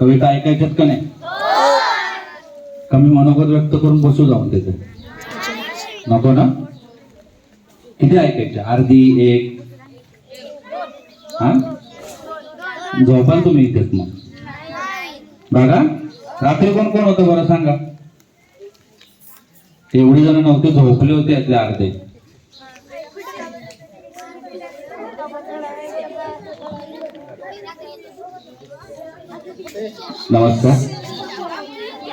कविता ऐकायच्यात का नाही? कमी मनोगत व्यक्त करून बसू जाऊन तिथे. नको ना? किती ऐकायच्या? अर्धी एक. हा? झोपाल तुम्ही इथेच मग. बघा. रात्री कोण कोण होतं बरं सांगा? एवढी जण नव्हते झोपले होते यातले अर्धे. नमस्कार.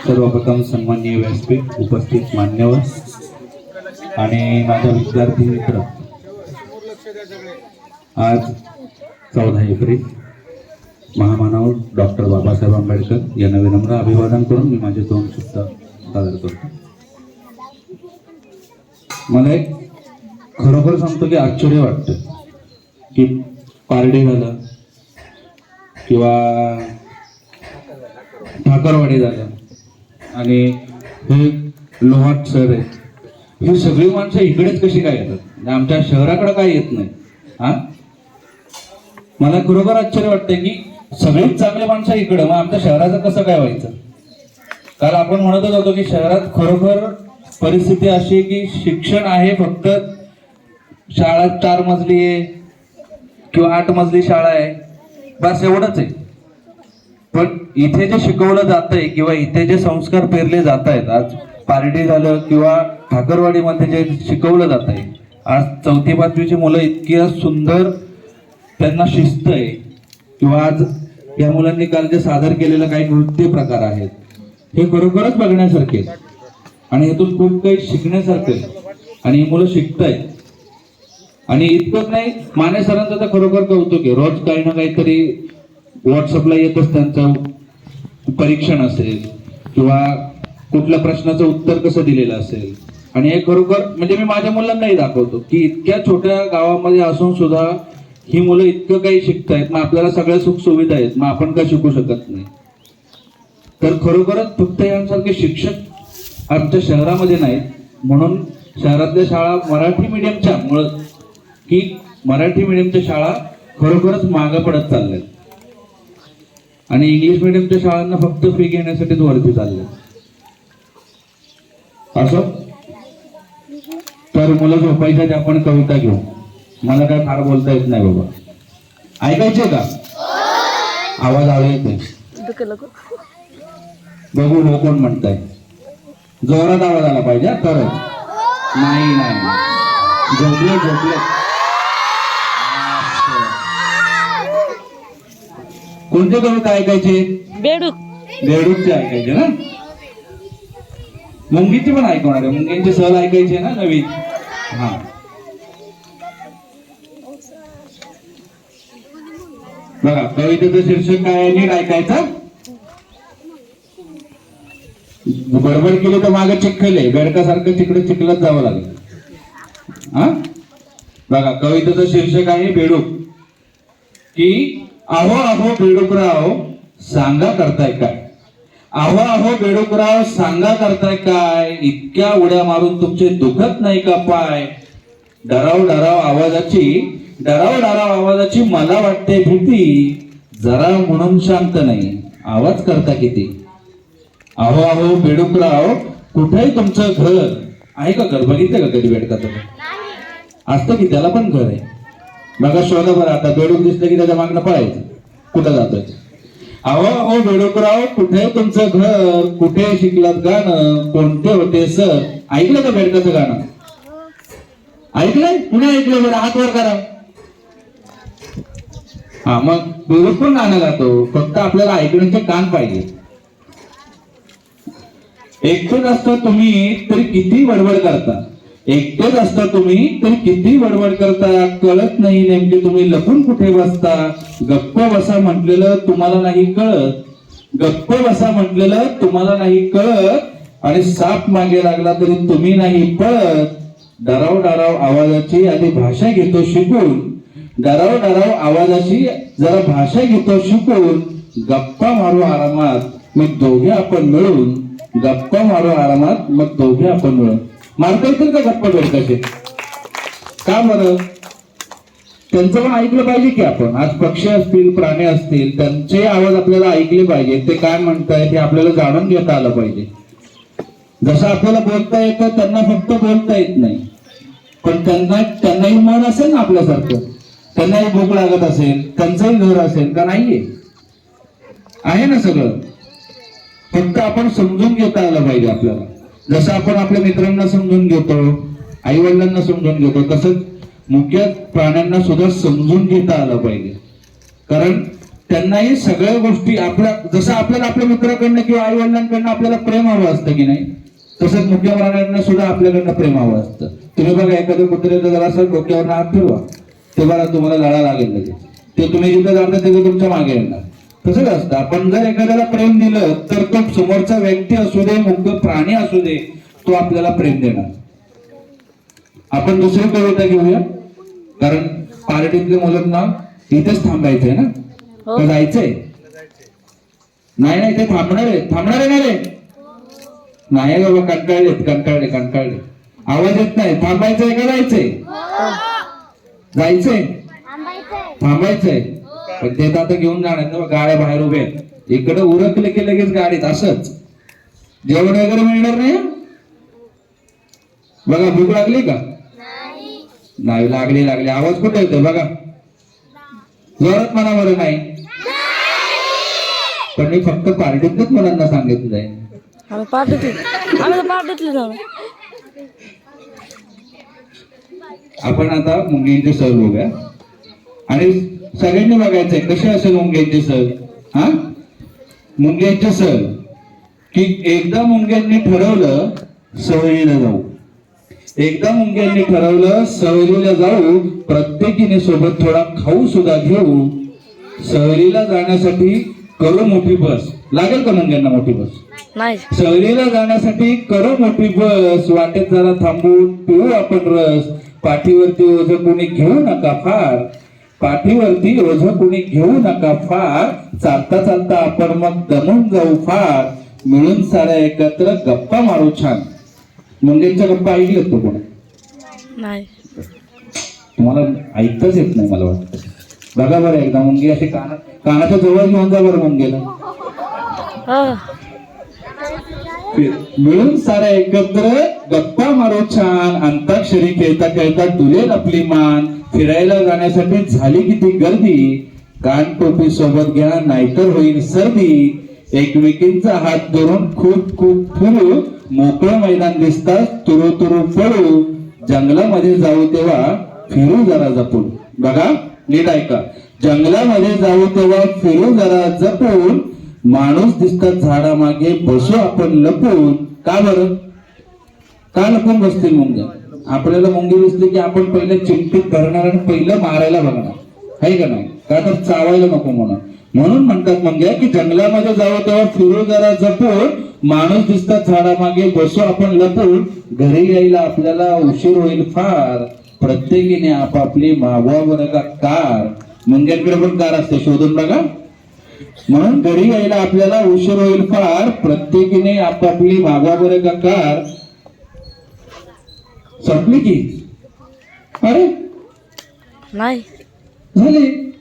सर्वप्रथम सन्माननीय व्यासपीठ उपस्थित मान्यवर आणि माझा विद्यार्थी मित्र. आज चौदा एप्रिल महामानव डॉक्टर बाबासाहेब आंबेडकर यांना विनम्र अभिवादन करून मी माझे दोन शब्द सादर करतो. मला एक खरोखर सांगतो की आश्चर्य वाटतं की पारडे झालं किंवा ठाकरवाडी झालं आणि हे लोहाट सर आहे ही सगळी माणसं इकडेच कशी काय येतात? म्हणजे आमच्या शहराकडे काय येत नाही. हा? मला खरोखर आश्चर्य वाटतंय की सगळीच चांगली माणसं इकडं. मग आमच्या शहराचं कसं काय व्हायचं? कारण आपण म्हणतच होतो की शहरात खरोखर परिस्थिती अशी की शिक्षण आहे फक्त शाळा चार मजली आहे किंवा आठ मजली शाळा आहे. बस एवढंच आहे. पण इथे जे शिकवलं जात आहे किंवा इथे जे संस्कार पेरले जात आहेत आज पार्टी झालं किंवा ठाकरवाडीमध्ये जे शिकवलं जात आहे आज चौथी पाचवीची मुलं इतकी सुंदर त्यांना शिस्त आहे किंवा आज या मुलांनी काल जे सादर केलेलं काही नृत्य प्रकार आहेत हे खरोखरच बघण्यासारखे आहेत. आणि यातून खूप काही शिकण्यासारखं आहे. आणि ही मुलं शिकतायत. आणि इतकंच नाही माने सरांचं तर खरोखर कौतुक आहे. रोज काही ना काहीतरी व्हॉट्सअपला येतच त्यांचं परीक्षण असेल किंवा कुठल्या प्रश्नाचं उत्तर कसं दिलेलं असेल. आणि हे खरोखर म्हणजे मी माझ्या मुलांनाही दाखवतो की इतक्या छोट्या गावामध्ये असून सुद्धा ही मुलं इतकं काही शिकतायत मग आपल्याला सगळ्या सुख सुविधा आहेत मग आपण का शिकू शकत नाही. तर खरोखरच फक्त यांसारखे शिक्षक आमच्या शहरामध्ये नाहीत. म्हणून शहरातल्या शाळा मराठी मीडियमच्या मुळे की मराठी मिडियमच्या शाळा खरोखरच मागं पडत चालल्यात आणि इंग्लिश मिडियमच्या शाळांना फक्त फी घेण्यासाठीच वरती चालले असं? तर मुलं झोपायच्या त्या आपण कविता घेऊ. मला काय फार बोलता येत नाही बाबा. ऐकायचे का? आवाज आला येते बघू हो कोण म्हणताय. जोरात आवाज आला पाहिजे तर नाही नाही. झोपले झोपले. कोणते कविता ऐकायचे? बेडूक. बेडूकचे ऐकायचे ना? मुंगीची पण ऐकवणार आहे. मुंगींचे सहल ऐकायचे ना नवीन? हा. बघा कवितेचं शीर्षक काय आहे? नीट ऐकायचं. बडबड केली तर मागे चिखल आहे. बेडकासारखं तिकडे चिखलात जावं लागेल. हा? बघा कवितेचं शीर्षक आहे बेडूक. की आहो आहो बेडूकराव सांगा करताय काय? आहो आहो बेडूकराव सांगा करताय काय? इतक्या उड्या मारून तुमचे दुखत नाही का पाय? डराव डराव आवाजाची डराव डराव आवाजाची मला वाटते भीती. जरा म्हणून शांत नाही. आवाज करता किती? अहो अहो बेडूकराव कुठेही तुमचं घर. आहे का घर? बघितलं का कधी बेडकाचं असतं की त्याला पण घर आहे? बघा शोध बरं आता. बेडूक दिसलं की त्याच्या मागणं पळायचं. कुठं जातोय? अहो अहो बेडूकराव कुठे तुमचं घर? कुठे शिकलात गाणं? कोणते होते सर? ऐकलं का बेडकाचं गाणं? ऐकलंय? पुन्हा ऐकलं बरं? हात वर करा. हा मग बेडूक पण गाणं गातो. फक्त आपल्याला ऐकण्याचे कान पाहिजे. एकटून असता तुम्ही तरी किती बडबड करता. एकटेच असता तुम्ही तरी किती बडबड करता? कळत नाही नेमके तुम्ही लपून कुठे बसता? गप्प बसा म्हटलेलं तुम्हाला नाही कळत. गप्प बसा म्हटलेलं तुम्हाला नाही कळत. आणि साप मागे लागला तरी तुम्ही नाही पळत. डराव डराव आवाजाची आधी भाषा घेतो शिकून. डराव डराव आवाजाची जरा भाषा घेतो शिकून. गप्पा मारू आरामात मग दोघे आपण मिळून. गप्पा मारू आरामात मग दोघे आपण मिळून. मारता येतील का गप्पा बेडकाचे का बरं? त्यांचं पण ऐकलं पाहिजे की आपण. आज पक्षी असतील प्राणी असतील त्यांचे आवाज आपल्याला ऐकले पाहिजे. ते काय म्हणतायत हे आपल्याला जाणून घेता आलं पाहिजे. जसं आपल्याला बोलता येतं त्यांना फक्त बोलता येत नाही. पण त्यांना त्यांनाही मन असेल ना आपल्यासारखं. त्यांनाही भूक लागत असेल त्यांचंही घर असेल का नाहीये? आहे ना सगळं? फक्त आपण समजून घेता आलं पाहिजे आपल्याला. जसं आपण आपल्या मित्रांना समजून घेतो आई वडिलांना समजून घेतो तसंच मुख्य प्राण्यांना सुद्धा समजून घेता आलं पाहिजे. कारण त्यांनाही सगळ्या गोष्टी आपल्या जसं आपल्याला आपल्या मित्राकडनं किंवा आई वडिलांकडनं आपल्याला प्रेम हवं असतं की नाही तसंच मुख्य प्राण्यांना सुद्धा आपल्याकडनं प्रेम हवं असतं. तुम्ही बघा एखाद्या कुत्र्याचं जरा असं डोक्यावर हात फिरवा ते बघा तुम्हाला लढा लागेल लगेच. ते तुम्ही जिथे जाता तिथे तुमच्या मागे येणार. तसंच असतं. आपण जर एखाद्याला प्रेम दिलं तर तो समोरचा व्यक्ती असू दे मुख्य प्राणी असू दे तो आपल्याला प्रेम देणार. आपण दुसरी कविता घेऊया. कारण पार्टीतले मुलं ना इथेच थांबायचंय ना. हो. जायचंय? नाही नाही ते थांबणार आहे थांबणार आहे ना रे? नाही बाबा कंटाळलेत कंटाळले कंटाळले. आवाज येत नाही. थांबायचंय का जायचंय? जायचंय? थांबायचंय. पण ते तर आता घेऊन जाणार ना गाड्या बाहेर उभे आहेत. इकडे उरकले की लगेच गाडीत असंच. जेवण वगैरे मिळणार नाही? हं? बघा भूक लागली का? नाही. लागली लागली. आवाज कुठे येतो बघा. जोरात म्हणा बरं नाही. पण मी फक्त पार्टीतच मुलांना सांगितलंय आम्ही पार्टीतली. आम्ही तर पार्टीतली जाऊ आपण आता मुंगेंचे सर बघूया. आणि सगळ्यांनी बघायचंय कसे असेल मुंगेंचे सर? हा? मुंग्यांचे सर. की एकदा मुंग्यांनी ठरवलं सवयीला जाऊ. एकदा मुंग्यांनी ठरवलं सहलीला जाऊ प्रत्येकीने सोबत थोडा खाऊ सुद्धा घेऊ सहलीला जाण्यासाठी करू मोठी बस. लागेल का मुंग्यांना मोठी बस? सहलीला जाण्यासाठी करू मोठी बस. वाटेत जरा थांबून पिऊ आपण रस. पाठीवरती ओझ कोणी घेऊ नका फार. पाठीवरती ओझ कोणी घेऊ नका फार. चालता चालता आपण मग दमून जाऊ फार. मिळून साऱ्या एकत्र गप्पा मारू छान. मुंगेंच्या गप्पा ऐकल्यात तो कोणी? नाही. तुम्हाला ऐकताच येत नाही मला वाटतं. बघा बरं एकदा मुंगी अशी काना कानाच्या जवळ घेऊन जा बरं मुंगेला. मिळून साऱ्या एकत्र गप्पा मारू छान. अंताक्षरी खेळता खेळता डुलेल आपली मान. फिरायला जाण्यासाठी झाली किती गर्दी? कान टोपी सोबत घ्या नाहीतर होईल सर्दी. एकमेकींचा हात धरून खूप खूप फिरू. मोकळं मैदान दिसतात तुरु तुरु पळू. जंगलामध्ये जाऊ तेव्हा फिरू जरा जपून. बघा नीट ऐका. जंगलामध्ये जाऊ तेव्हा फिरू जरा जपून. माणूस दिसतात झाडामागे बसू आपण लपून. का बरं? का लपून बसतील मुंग्या? आपल्याला मुंगी दिसली की आपण पहिले चिमटीत धरणार आणि पहिलं मारायला बघणार. आहे का नाही? का तर चावायला नको म्हणून. म्हणून म्हणतात मुंग्या की जंगलामध्ये जावं तेव्हा फिरू जरा जपून माणूस दिसतात झाडामागे बसू आपण लपून घरी यायला आपल्याला उशीर होईल फार. प्रत्येकीने आपापली मागवा का कार. मुंग्यांकडे पण कार असते शोधून बघा. म्हणून घरी यायला आपल्याला उशीर होईल फार. प्रत्येकीने आपापली मागवा का कार संपली की? अरे! नाही. झाली?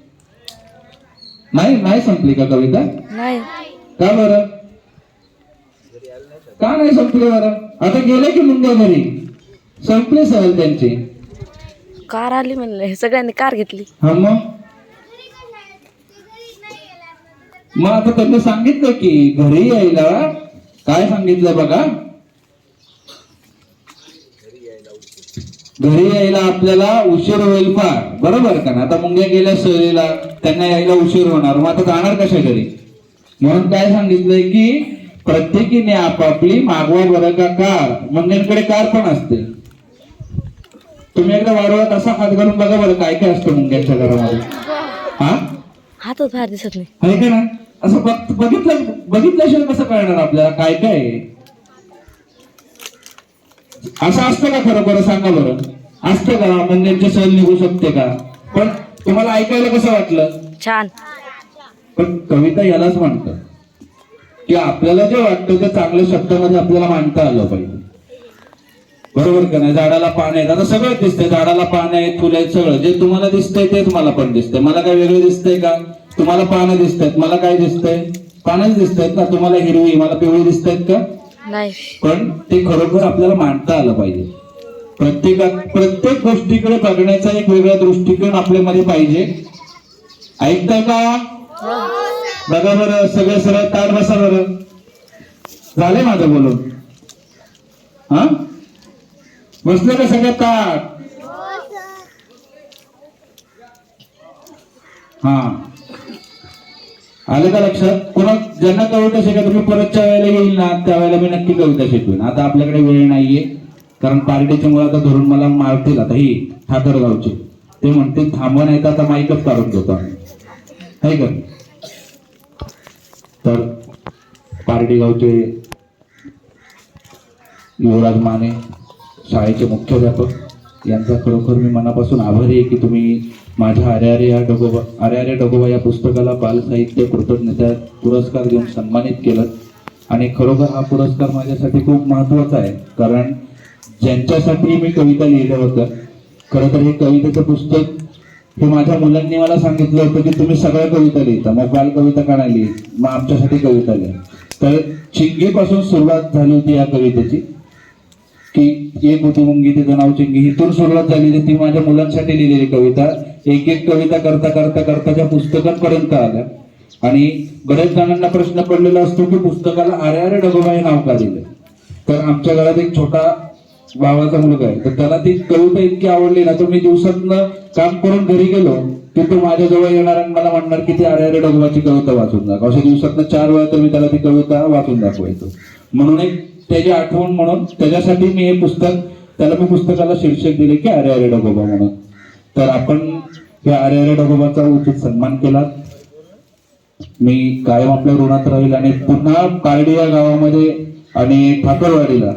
नाही नाही संपली का कविता? नाही. का बरं? का नाही संपली बरं? आता गेले की मुंग्या घरी? संपली सहल त्यांची. कार आली म्हणले सगळ्यांनी कार घेतली. हा मग? मग आता त्यांनी सांगितलं की घरी यायला. काय सांगितलं बघा? घरी यायला आपल्याला उशीर होईल फार. बरोबर का ना? आता मुंग्या गेल्या सहलीला त्यांना यायला उशीर होणार. मग आता जाणार कशा घरी? म्हणून काय सांगितलंय की प्रत्येकीने आपापली मागवा बरं का कार मुंग्यांकडे कार पण असते. तुम्ही एकदा वारवत असा हात घालून बघा बरं काय काय असतं मुंग्यांच्या घरामध्ये. हा? हातच बाहेर दिसत नाही. का ना? असं बघ- बघितलं बघितल्याशिवाय कसं कळणार आपल्याला? काय काय आहे? असं असतं का खरं? बरं सांगा बरं. असतं का? मुंग्यांची सहल निघू शकते का? पण तुम्हाला ऐकायला कसं वाटलं? छान. पण कविता यालाच म्हणतं की आपल्याला जे वाटतं ते चांगल्या शब्दामध्ये आपल्याला मांडता आलं पाहिजे. बरोबर का नाही? झाडाला पान आहेत. आता सगळं दिसतंय. झाडाला पान आहेत फुलं आहेत सगळं. जे तुम्हाला दिसतंय तेच मला पण दिसतंय. मला काय वेगळं दिसतंय का? तुम्हाला पानं दिसतायत मला काय दिसतंय? पानच दिसतायत ना? तुम्हाला हिरवी मला पिवळी दिसतायत का? पण ते खरोखर आपल्याला मांडता आलं पाहिजे. प्रत्येका प्रत्येक गोष्टीकडे बघण्याचा एक वेगळा दृष्टिकोन आपल्यामध्ये पाहिजे. ऐकता का? बघा बरं सगळं सरळ ताट बसा बरं. झालंय माझं बोलून. हा? बसलं का सगळं ताट? हा. आलं का लक्षात? कोणा ज्यांना कविता शिका तुम्ही परतच्या वेळेला येईल ना त्यावेळेला मी नक्की कविता शिकवेन. आता आपल्याकडे वेळ नाहीये कारण पार्टीच्या मुळे आता धरून मला मारतील आता ही ठाकरगावचे. ते म्हणते थांबवा नाही तर आता माईकच काढून घेतो आम्ही. का? तर पारडी गावचे युवराज माने शाळेचे मुख्याध्यापक यांचा खरोखर मी मनापासून आभारी आहे की तुम्ही माझ्या आरे या डोगोबा आरे डगोबा या पुस्तकाला बालसाहित्य कृतज्ञता पुरस्कार देऊन सन्मानित केलं. आणि खरोखर हा पुरस्कार माझ्यासाठी खूप महत्त्वाचा आहे. कारण ज्यांच्यासाठी मी कविता लिहिल्या होत्या खरं तर हे कवितेचं पुस्तक हे माझ्या मुलांनी मला सांगितलं होतं की तुम्ही सगळ्या कविता लिहिता. मग बाल कविता का नाही लिहित? मग आमच्यासाठी कविता लिहा. तर चिंगीपासून सुरुवात झाली होती या कवितेची. की एक होती मुंगी तिचं नाव चिंगी. इथून सुरुवात झाली होती. ती माझ्या मुलांसाठी लिहिलेली कविता. एक एक कविता करता करता करता त्या पुस्तकांपर्यंत आल्या. आणि बऱ्याच जणांना प्रश्न पडलेला असतो की पुस्तकाला आरे आरे डगोबा हे नाव का दिलं? तर आमच्या घरात एक छोटा भावाचा मुलगा आहे. तर त्याला ती कविता इतकी आवडली ना तर मी दिवसातनं काम करून घरी गेलो की तो माझ्याजवळ येणार आणि मला म्हणणार की ती आरे आरे डगोबाची कविता वाचून दाखव. अशा दिवसातनं चार वेळा तर मी त्याला ती कविता वाचून दाखवायचो. म्हणून एक त्याची आठवण म्हणून त्याच्यासाठी मी हे पुस्तक त्याला मी पुस्तकाला शीर्षक दिले की अरे अरे डगोबा म्हणून. तर आपण या अरे अरे उचित सन्मान केला. मी कायम आपल्या ऋणात राहील आणि पुन्हा कार्डे या गावामध्ये आणि ठाकरवाडीला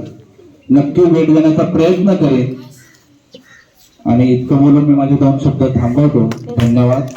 नक्की भेट देण्याचा प्रयत्न करेन. आणि इतकं बोलून मी माझे दोन शब्द थांबवतो. धन्यवाद.